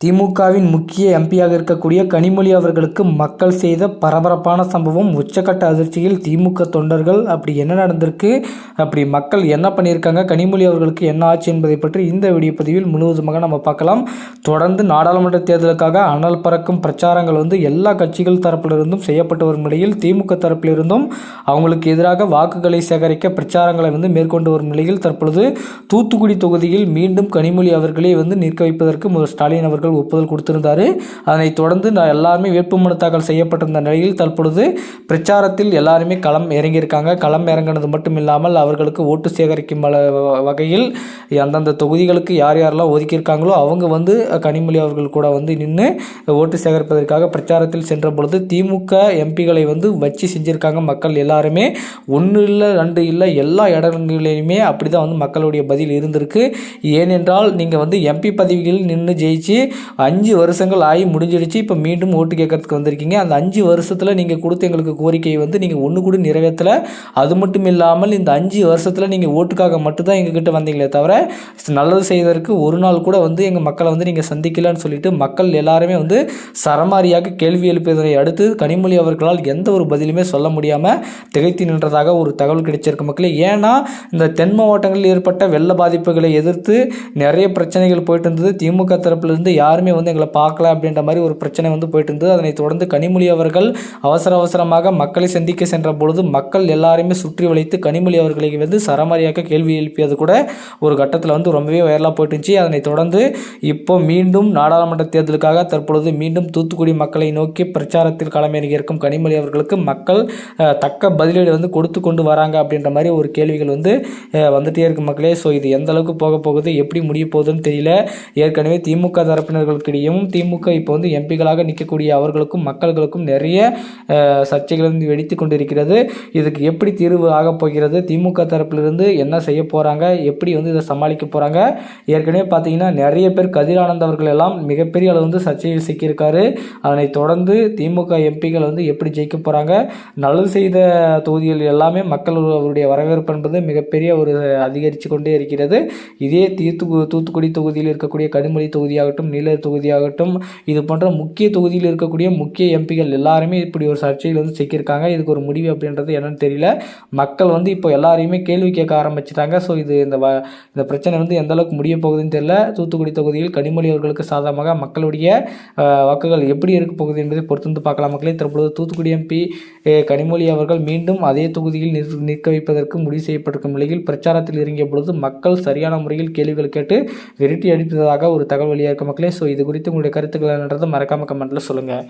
திமுகவின் முக்கிய எம்பியாக இருக்கக்கூடிய கனிமொழி அவர்களுக்கு மக்கள் செய்த பரபரப்பான சம்பவம் உச்சக்கட்ட அதிர்ச்சியில் திமுக தொண்டர்கள் அப்படி என்ன நடந்திருக்கு அப்படி மக்கள் என்ன பண்ணியிருக்காங்க கனிமொழி அவர்களுக்கு என்ன ஆச்சு என்பதை பற்றி இந்த வீடியோ பதிவில் முழுவதுமாக நம்ம பார்க்கலாம். தொடர்ந்து நாடாளுமன்ற தேர்தலுக்காக அனல் பறக்கும் பிரச்சாரங்கள் வந்து எல்லா கட்சிகள் தரப்பிலிருந்தும் செய்யப்பட்டு வரும் நிலையில் திமுக தரப்பிலிருந்தும் அவங்களுக்கு எதிராக வாக்குகளை சேகரிக்க பிரச்சாரங்களை வந்து மேற்கொண்டு வரும் நிலையில் தற்பொழுது தூத்துக்குடி தொகுதியில் மீண்டும் கனிமொழி அவர்களை வந்து நிற்க வைப்பதற்கு முதல் ஸ்டாலின் அவர்கள் ஒப்புதல் கொடுத்திருந்தார். அதனைத் தொடர்ந்து நான் எல்லாருமே வேட்புமனு தாக்கல் செய்யப்பட்டிருந்த நிலையில் தற்பொழுது பிரச்சாரத்தில் எல்லாருமே களம் இறங்கியிருக்காங்க. களம் இறங்கினது மட்டும் இல்லாமல் அவர்களுக்கு ஓட்டு சேகரிக்கும் வகையில் அந்தந்த தொகுதிகளுக்கு யார் யாரெல்லாம் ஒதுக்கியிருக்காங்களோ அவங்க வந்து கனிமொழி அவர்கள் கூட வந்து நின்று ஓட்டு சேகரிப்பதற்காக பிரச்சாரத்தில் சென்ற பொழுது திமுக எம்பிகளை வந்து வச்சு செஞ்சுருக்காங்க மக்கள் எல்லாருமே. ஒன்று இல்லை ரெண்டு இல்லை எல்லா இடங்களிலுமே அப்படி தான் வந்து மக்களுடைய பதில் இருந்திருக்கு. ஏனென்றால் நீங்கள் வந்து எம்பி பதவிகளில் நின்று ஜெயிச்சு அஞ்சு வருஷங்கள் ஆகி முடிஞ்சிடுச்சு. இப்போ மீண்டும் ஓட்டு கேட்கறதுக்கு வந்திருக்கீங்க. அந்த அஞ்சு வருஷத்தில் நீங்கள் கொடுத்த எங்களுக்கு கோரிக்கையை வந்து நீங்கள் ஒன்று கூட நிறைவேற்றலை. அது மட்டும் இல்லாமல் இந்த அஞ்சு வருஷத்தில் நீங்கள் ஓட்டுக்காக மட்டும்தான் எங்ககிட்ட வந்தீங்களே தவிர நல்லது செய்வதற்கு ஒரு நாள் கூட வந்து எங்கள் மக்களை வந்து நீங்கள் சந்திக்கலான்னு சொல்லிட்டு மக்கள் எல்லாருமே வந்து சரமாரியாக கேள்வி எழுப்பியதனை அடுத்து கனிமொழி அவர்களால் எந்த ஒரு பதிலுமே சொல்ல முடியாமல் திகைத்து நின்றதாக ஒரு தகவல் கிடைச்சிருக்கு மக்களே. ஏன்னா இந்த தென் மாவட்டங்களில் ஏற்பட்ட வெள்ள பாதிப்புகளை எதிர்த்து நிறைய பிரச்சனைகள் போயிட்டு இருந்தது. திமுக தரப்பிலிருந்து யாருமே வந்து எங்களை பார்க்கல அப்படின்ற மாதிரி ஒரு பிரச்சனை வந்து போயிட்டு இருந்தது. அதனைத் தொடர்ந்து கனிமொழி அவர்கள் அவசர அவசரமாக மக்களை சந்திக்க சென்ற பொழுது மக்கள் எல்லாருமே சுற்றி வளைத்து கனிமொழி அவர்களை வந்து சரமாரியாக கேள்வி எழுப்பியது கூட ஒரு கட்டத்தில் வந்து ரொம்பவே வைரலாக போயிட்டு இருந்துச்சு. அதனைத் தொடர்ந்து இப்போ மீண்டும் நாடாளுமன்ற தேர்தலுக்காக தற்பொழுது மீண்டும் தூத்துக்குடி மக்களை நோக்கி பிரச்சாரத்தில் களமிறங்கி இருக்கும் கனிமொழி அவர்களுக்கு மக்கள் தக்க பதிலீடு வந்து கொடுத்து கொண்டு வராங்க அப்படின்ற மாதிரி ஒரு கேள்விகள் வந்து வந்துட்டே இருக்கு மக்களே. ஸோ இது எந்த அளவுக்கு போக போகுது? எப்படி முடிய போகுதுன்னு தெரியல. ஏற்கனவே திமுக உறுப்பினர்களுக்கிடையும் திமுக இப்போ வந்து எம்பிகளாக நிற்கக்கூடிய அவர்களுக்கும் மக்கள்களுக்கும் நிறைய சர்ச்சைகள் வந்து வெடித்து கொண்டிருக்கிறது. இதுக்கு எப்படி தீர்வு ஆகப் போகிறது? திமுக தரப்பிலிருந்து என்ன செய்ய போகிறாங்க எப்படி வந்து இதை சமாளிக்க போகிறாங்க ஏற்கனவே பார்த்தீங்கன்னா நிறைய பேர் கதிரானந்த் அவர்கள் எல்லாம் மிகப்பெரிய அளவு வந்து சர்ச்சையில் சிக்கியிருக்காரு. அதனைத் தொடர்ந்து திமுக எம்பிகள் வந்து எப்படி ஜெயிக்க போகிறாங்க நல்லது செய்த தொகுதிகள் எல்லாமே மக்கள் அவருடைய வரவேற்பு என்பது மிகப்பெரிய ஒரு அதிகரித்து கொண்டே இருக்கிறது. இதே தீர்த்து தூத்துக்குடி தொகுதியில் இருக்கக்கூடிய கனிமொழி தொகுதியாகட்டும் நீலர் தொகுதியாகட்டும் இது போன்ற முக்கிய தொகுதியில் இருக்கக்கூடிய முக்கிய எம்பிகள் எல்லாருமே இப்படி ஒரு சர்ச்சையில் வந்து சிக்கியிருக்காங்க. இதுக்கு ஒரு முடிவு அப்படின்றது என்னன்னு தெரியல. மக்கள் வந்து இப்போ எல்லாரையுமே கேள்வி கேட்க ஆரம்பிச்சிட்டாங்க. ஸோ இது இந்த வ இந்த பிரச்சனை வந்து எந்த அளவுக்கு முடிய போகுதுன்னு தெரியல. தூத்துக்குடி தொகுதியில் கனிமொழி அவர்களுக்கு சாதகமாக மக்களுடைய வாக்குகள் எப்படி இருக்க போகுது என்பதை பொறுத்து வந்து பார்க்கலாம் மக்களே. தற்பொழுது தூத்துக்குடி எம்பி கனிமொழி அவர்கள் மீண்டும் அதே தொகுதியில் நிற்க வைப்பதற்கு முடிவு செய்யப்பட்டிருக்கும் நிலையில் பிரச்சாரத்தில் இறங்கிய பொழுது மக்கள் சரியான முறையில் கேள்விகள் கேட்டு விரட்டி அடிப்பதாக ஒரு தகவல் வெளியாக மக்களே. ஸோ இது குறித்து உங்களுடைய கருத்துக்கள் என்னன்றதை மறக்காமல் கமெண்ட்டில் சொல்லுங்கள்